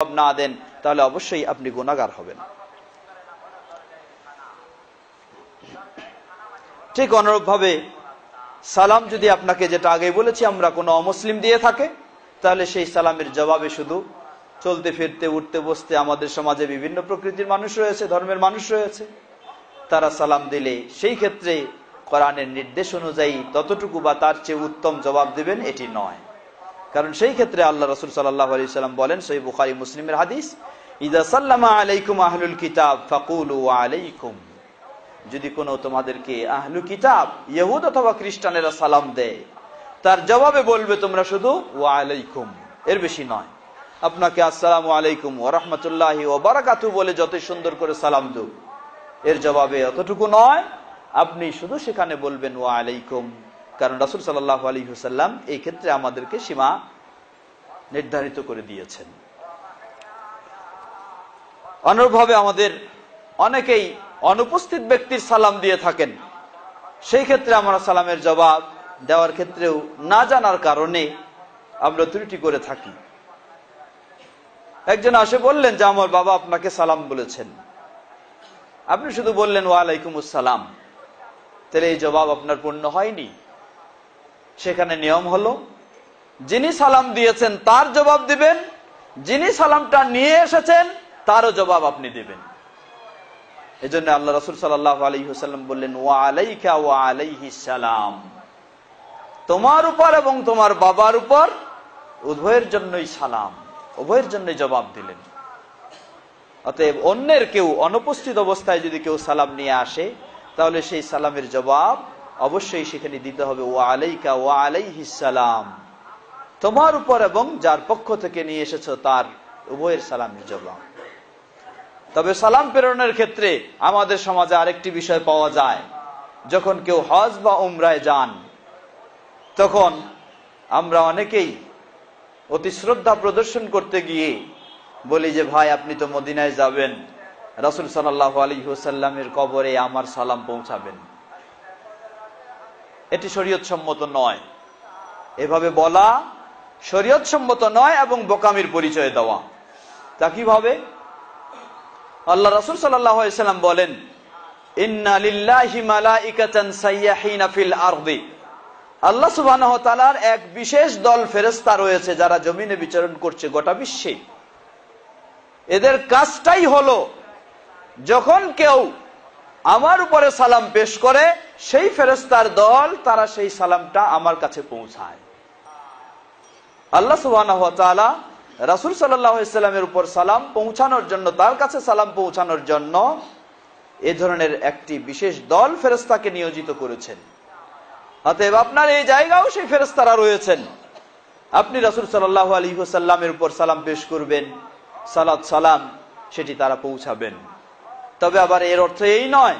জবাব না দেন, তাহলে অবশ্যই আপনি গুণাগার হবেন। ঠিক অনুরূপভাবে সালাম যদি আপনাকে যেটা আগে বলেছি, আমরা কোনো অমুসলিম দিয়ে থাকে, তাহলে সেই সালামের জবাবে শুধু চলতে ফিরতে, উঠতে, বসতে আমাদের সমাজে বিভিন্ন প্রকৃতির মানুষ রয়েছে, ধর্মের মানুষ রয়েছে, তারা সালাম দিলে সেই ক্ষেত্রে কোরআনের নির্দেশ অনুযায়ী ততটুকু বা তার চেয়ে উত্তম জবাব দিবেন, এটি নয়। কারণ সেই ক্ষেত্রে আল্লাহ রসুল সাল্লাহ আলি সাল্লাম বলেন সই বুখারি, মুসলিমের হাদিস, ইদা সাল্লামা আলাইকুম আহলুল কিতাব ফাকুল আলাইকুম। যদি কোনো তোমাদেরকে আহলু কিতাব, ইহুদ অথবা খ্রিস্টানেরা সালাম দেয়, তার জবাবে বলবে তোমরা শুধু ওয়া আলাইকুম এর বেশি নয়। আপনাকে আসসালাম আলাইকুম ও রহমতুল্লাহি ও বারাকাতু বলে যত সুন্দর করে সালাম দু এর জবাবে অতটুকু নয়, আপনি শুধু সেখানে বলবেন ওয়া আলাইকুম কারণ রাসুল সাল্লাহ আলী হুসাল্লাম এই ক্ষেত্রে আমাদেরকে সীমা নির্ধারিত করে দিয়েছেন। অনুরূপভাবে আমাদের অনেকেই অনুপস্থিত ব্যক্তির সালাম দিয়ে থাকেন। সেই ক্ষেত্রে আমরা সালামের জবাব দেওয়ার ক্ষেত্রেও না জানার কারণে আমরা ত্রুটি করে থাকি। একজন আসে বললেন যে, আমার বাবা আপনাকে সালাম বলেছেন। আপনি শুধু বললেন, ওয়ালাইকুম আসসালাম। তাহলে এই জবাব আপনার পূর্ণ হয়নি। সেখানে নিয়ম হলো, যিনি সালাম দিয়েছেন তার জবাব দিবেন, যিনি সালামটা নিয়ে এসেছেন তারও জবাব আপনি দিবেন। এই জন্য আল্লাহ রসুল সাল্লাহ বললেন, ওয়া আলাইকা ওয়া সালাম। তোমার উপর এবং তোমার বাবার উপর উভয়ের জন্যই সালাম, উভয়ের জন্যই জবাব দিলেন। অতএব অন্যের কেউ অনুপস্থিত অবস্থায় যদি কেউ সালাম নিয়ে আসে, তাহলে সেই সালামের জবাব অবশ্যই সেখানে দিতে হবে ও আলাইকা ও আলাইহিসালাম তোমার উপর এবং যার পক্ষ থেকে নিয়ে এসেছ তার উভয়ের সালামের জবাব তবে সালাম প্রেরণের ক্ষেত্রে আমাদের সমাজে আরেকটি বিষয় পাওয়া যায়। যখন কেউ হজ বা উমরায় যান, তখন আমরা অনেকেই অতি শ্রদ্ধা প্রদর্শন করতে গিয়ে বলি যে, ভাই, আপনি তো মদিনায় যাবেন। রাসুল সাল্লাহ আলী হুসাল্লামের কবরে আমার সালাম পৌঁছাবেন। এটি শরীয়ত সম্মত নয়। এভাবে বলা শরীয়ত সম্মত নয় এবং বোকামির পরিচয় দেওয়া। তা কীভাবে? আল্লাহ রাসুল সাল্লাম বলেন আল্লাহ সুবাহ এক বিশেষ দল ফেরেস্তা রয়েছে যারা জমিনে বিচরণ করছে গোটা বিশ্বে। এদের কাজটাই হলো, যখন কেউ আমার উপরে সালাম পেশ করে, সেই ফেরেস্তার দল, তারা সেই সালামটা আমার কাছে পৌঁছায়। আল্লাহ সুবাহ রাসুল সাল্লামের উপর সালাম পৌঁছানোর জন্য, তার কাছে সালাম পৌঁছানোর জন্য এ ধরনের একটি বিশেষ দল ফেরেস্তাকে নিয়োজিত করেছেন। অতএব আপনার এই জায়গাও সেই ফেরেস্তারা রয়েছেন। আপনি রাসুল সাল্লাহ আলী হুসাল্লামের উপর সালাম পেশ করবেন, সালাত সালাম, সেটি তারা পৌঁছাবেন। তবে আবার এর অর্থ এই নয়।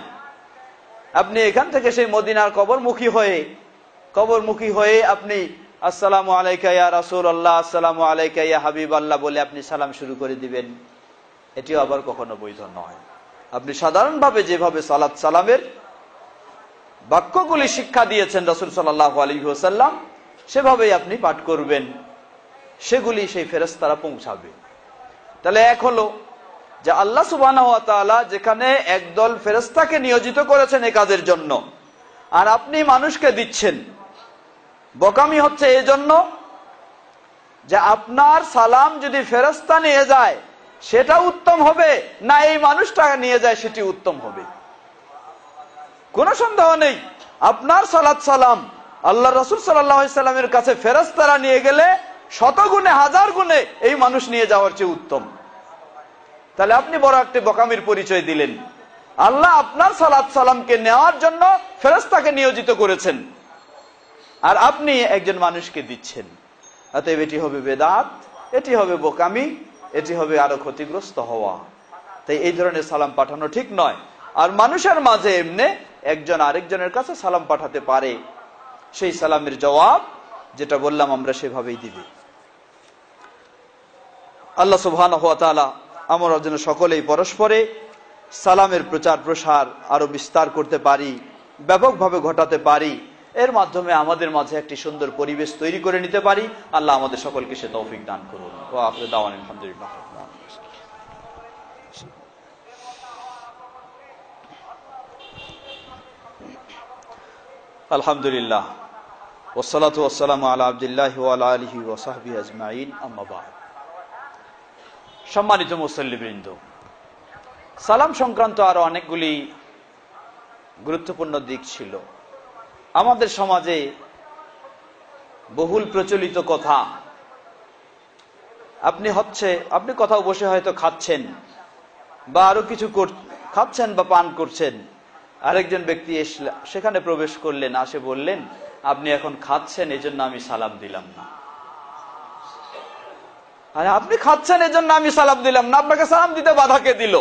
আপনি এখান থেকে সেই মদিনার কবরমুখী হয়ে কবরমুখী হয়ে আপনি আসসালামু আলাইকা ইয়া রাসুল আল্লাহ আসসালামু আলাইকাইয়া হাবিব আল্লাহ বলে আপনি সালাম শুরু করে দিবেন। এটিও আবার কখনো বৈধ নয়। আপনি সাধারণভাবে যেভাবে সালাত সালামের বাক্যগুলি শিক্ষা দিয়েছেন রসুল সাল্লাহ আলী সাল্লাম সেভাবেই আপনি পাঠ করবেন। সেগুলি সেই ফেরস্তারা পৌঁছাবে। তাহলে এক হলো যে আল্লাহ সুবাহ যেখানে একদল ফেরস্তাকে নিয়োজিত করেছেন এ কাজের জন্য। আর আপনি মানুষকে দিচ্ছেন। বকামি হচ্ছে এই জন্য যে আপনার সালাম যদি ফেরস্তা নিয়ে যায়, সেটা উত্তম হবে, না এই মানুষটা নিয়ে যায়, সেটি উত্তম হবে। কোনো সন্দেহ নেই। আপনার সালাত সালাম আল্লাহ রসুল সাল্লামের কাছে ফেরস্তারা নিয়ে গেলে শত গুণে হাজার গুণে এই মানুষ নিয়ে যাওয়ার চেয়ে উত্তম। তাহলে আপনি বড় একটি বকামির পরিচয় দিলেন। আল্লাহ আপনার সালাত সালামকে নেওয়ার জন্য ফেরস্তাকে নিয়োজিত করেছেন। আর আপনি একজন মানুষকে দিচ্ছেন। অতএব এটি হবে বেদাত, এটি হবে বোকামি, এটি হবে আরও ক্ষতিগ্রস্ত হওয়া। তাই এই ধরনের সালাম পাঠানো ঠিক নয়। আর মানুষের মাঝে এমনি একজন আরেকজনের কাছে সালাম পাঠাতে পারে। সেই সালামের জবাব যেটা বললাম আমরা সেভাবেই দিবি। আল্লাহ সুবহান আমরা যেন সকলেই পরস্পরে সালামের প্রচার প্রসার আরও বিস্তার করতে পারি, ব্যাপকভাবে ঘটাতে পারি, এর মাধ্যমে আমাদের মাঝে একটি সুন্দর পরিবেশ তৈরি করে নিতে পারি। আল্লাহ আমাদের সকলকে সে তৌফিক দান করুন। ও আপনি দাওয়ান, আলহামদুলিল্লাহ আলহামদুলিল্লাহ। ওসালাত ওসালাম আলা আবদুল্লাহ আলহি ওসাহবি আজমাইন। আম্মাবাদ সম্মানিত মুসল্লিবৃন্দ, সালাম সংক্রান্ত আরও অনেকগুলি গুরুত্বপূর্ণ দিক ছিল। আমাদের সমাজে বহুল প্রচলিত কথা, আপনি হচ্ছে, আপনি কোথাও বসে হয়তো খাচ্ছেন, বা আরও কিছু খাচ্ছেন বা পান করছেন, আরেকজন ব্যক্তি সেখানে প্রবেশ করলেন, আসে বললেন, আপনি এখন খাচ্ছেন এই জন্য আমি সালাম দিলাম না। আরে আপনি খাচ্ছেন এই জন্য আমি সালাম দিলাম না, আপনাকে সালাম দিতে বাধাকে দিল?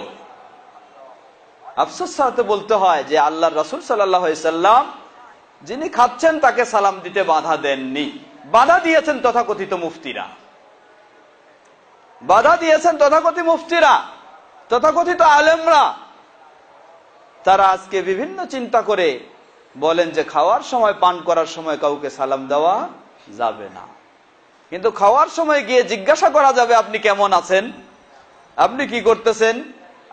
আফসোস সাথে বলতে হয় যে আল্লাহ রসুল সাল্লাম, যিনি খাচ্ছেন, তাকে সালাম দিতে বাধা দেননি। বাধা দিয়েছেন তথাকথিত মুফতিরা। বাধা দিয়েছেন তথাকথিত মুফতিরা, তথাকথিত আলেমরা। তারা আজকে বিভিন্ন চিন্তা করে বলেন যে খাওয়ার সময়, পান করার সময় কাউকে সালাম দেওয়া যাবে না। কিন্তু খাওয়ার সময় গিয়ে জিজ্ঞাসা করা যাবে, আপনি কেমন আছেন? আপনি কি করতেছেন?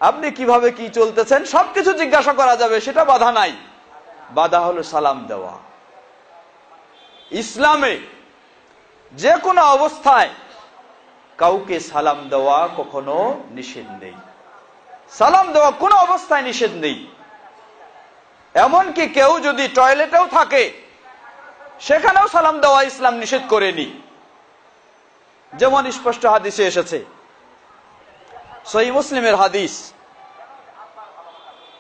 আপনি কীভাবে কি চলতেছেন? সবকিছু জিজ্ঞাসা করা যাবে, সেটা বাধা নাই। বাধা হলো সালাম দেওয়া। ইসলামে যে কোনো অবস্থায় কাউকে সালাম দেওয়া কখনো নিষেধ নেই। সালাম দেওয়া কোনো অবস্থায় নিষেধ নেই। এমনকি কেউ যদি টয়লেটেও থাকে, সেখানেও সালাম দেওয়া ইসলাম নিষেধ করেনি। যেমন স্পষ্ট হাদিসে এসেছে। সহি মুসলিমের হাদিস।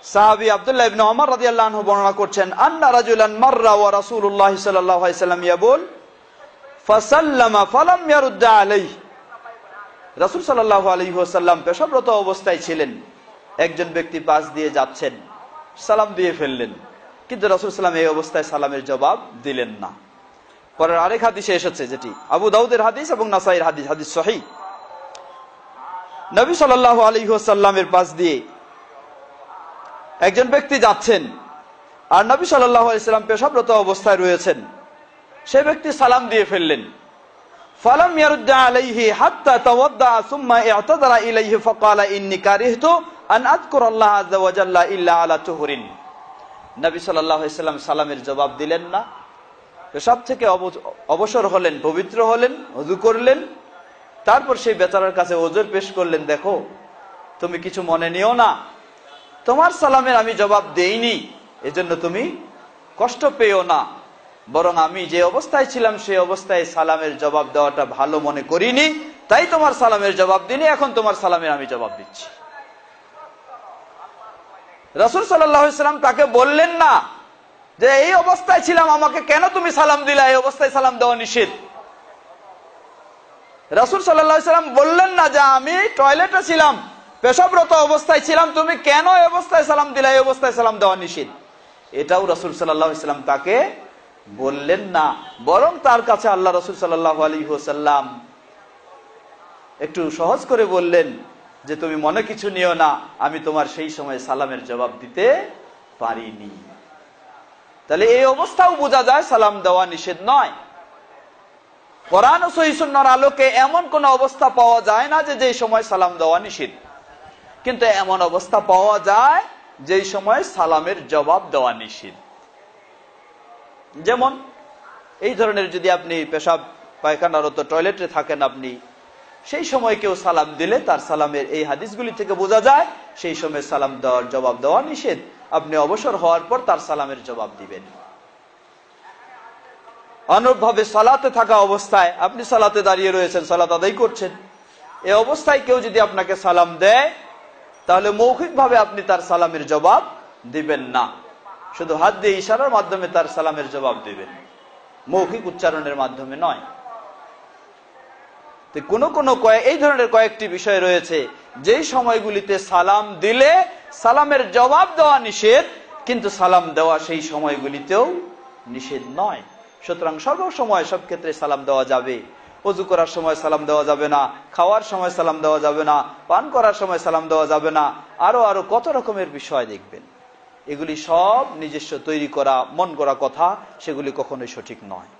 সাহাবি আব্দুল্লাহ ইবনে ওমর রাদিয়াল্লাহু আনহু বর্ণনা করছেন, আন্না রাজুলান মাররা ওয়া রাসূলুল্লাহ সাল্লাল্লাহু আলাইহি সাল্লাম ইয়াবুল, ফাসাল্লামা ফালাম ইয়ারুদ্দা আলাইহি। রাসূল সাল্লাল্লাহু আলাইহি ওয়াসাল্লাম পেশাবরত অবস্থায় ছিলেন। একজন ব্যক্তি পাশ দিয়ে যাচ্ছেন, সালাম দিয়ে ফেললেন। কিন্তু রাসূল সাল্লাম এই অবস্থায় সালামের জবাব দিলেন না। পরের আরেক হাদিসে এসেছে যেটি আবু দাউদের হাদিস এবং নাসাইয়ের হাদিস হাদিস সহি নবী সাল্লাল্লাহু আলাইহি ওয়াসাল্লামের পাশ দিয়ে একজন ব্যক্তি যাচ্ছেন আর নবী সাল্লাম পেশাবরত অবস্থায় রয়েছেন। সে ব্যক্তি সালাম দিয়ে ফেললেন। আলা সালামের জবাব দিলেন না। পেশাব থেকে অবসর হলেন, পবিত্র হলেন ওযু করলেন, তারপর সেই বেচারার কাছে ওজোর পেশ করলেন, দেখো, তুমি কিছু মনে নিও না। তোমার সালামের আমি জবাব দেইনি। এজন্য তুমি কষ্ট পেও না। বরং আমি যে অবস্থায় ছিলাম, সেই অবস্থায় সালামের জবাব দেওয়াটা ভালো মনে করিনি। তাই তোমার সালামের জবাব দিনি এখন তোমার সালামের আমি জবাব দিচ্ছি। রসুল সাল্লাম তাকে বললেন না যে এই অবস্থায় ছিলাম, আমাকে কেন তুমি সালাম দিলা? এই অবস্থায় সালাম দেওয়া নিষেধ। রসুল সাল্লাম বললেন না যে আমি টয়লেটে ছিলাম, পেশাবরত অবস্থায় ছিলাম, তুমি কেন অবস্থায় সালাম দিলা? এই অবস্থায় সালাম দেওয়া নিষেধ। এটাও রসুল সাল্লাম তাকে বললেন না, বরং তার কাছে আল্লাহ রসুল হোসাল্লাম একটু সহজ করে বললেন যে, তুমি মনে কিছু নিও না, আমি তোমার সেই সময় সালামের জবাব দিতে পারিনি। তাহলে এই অবস্থাও বোঝা যায় সালাম দেওয়া নিষেধ নয়। কোরআন ও সহিসুন্নার আলোকে এমন কোন অবস্থা পাওয়া যায় না যে যেই সময় সালাম দেওয়া নিষেধ কিন্তু এমন অবস্থা পাওয়া যায় যেই সময় সালামের জবাব দেওয়া নিষেধ যেমন এই ধরনের যদি আপনি পেশাব পায়খানারত টয়লেটে থাকেন আপনি, সেই সময় কেউ সালাম দিলে তার সালামের এই হাদিসগুলি থেকে বোঝা যায়, সেই সময় সালাম দেওয়ার জবাব দেওয়া নিষেধ আপনি অবসর হওয়ার পর তার সালামের জবাব দিবেন। অনুরূপভাবে সালাতে থাকা অবস্থায় আপনি সালাতে দাঁড়িয়ে রয়েছেন, সালাত আদায় করছেন। এ অবস্থায় কেউ যদি আপনাকে সালাম দেয়, তাহলে মৌখিকভাবে আপনি তার সালামের জবাব দিবেন না। শুধু হাত দিয়ে ইশারার মাধ্যমে তার সালামের জবাব দিবেন। মৌখিক উচ্চারণের মাধ্যমে নয়। কোন কোন এই ধরনের কয়েকটি বিষয় রয়েছে। যেই সময়গুলিতে সালাম দিলে সালামের জবাব দেওয়া নিষেধ, কিন্তু সালাম দেওয়া সেই সময়গুলিতেও নিষেধ নয়। সুতরাং সর্বসময় সব ক্ষেত্রে সালাম দেওয়া যাবে। অজু করার সময় সালাম দেওয়া যাবে না, খাওয়ার সময় সালাম দেওয়া যাবে না, পান করার সময় সালাম দেওয়া যাবে না, আরও আরও কত রকমের বিষয় দেখবেন। এগুলি সব নিজস্ব তৈরি করা, মন করা কথা, সেগুলি কখনোই সঠিক নয়।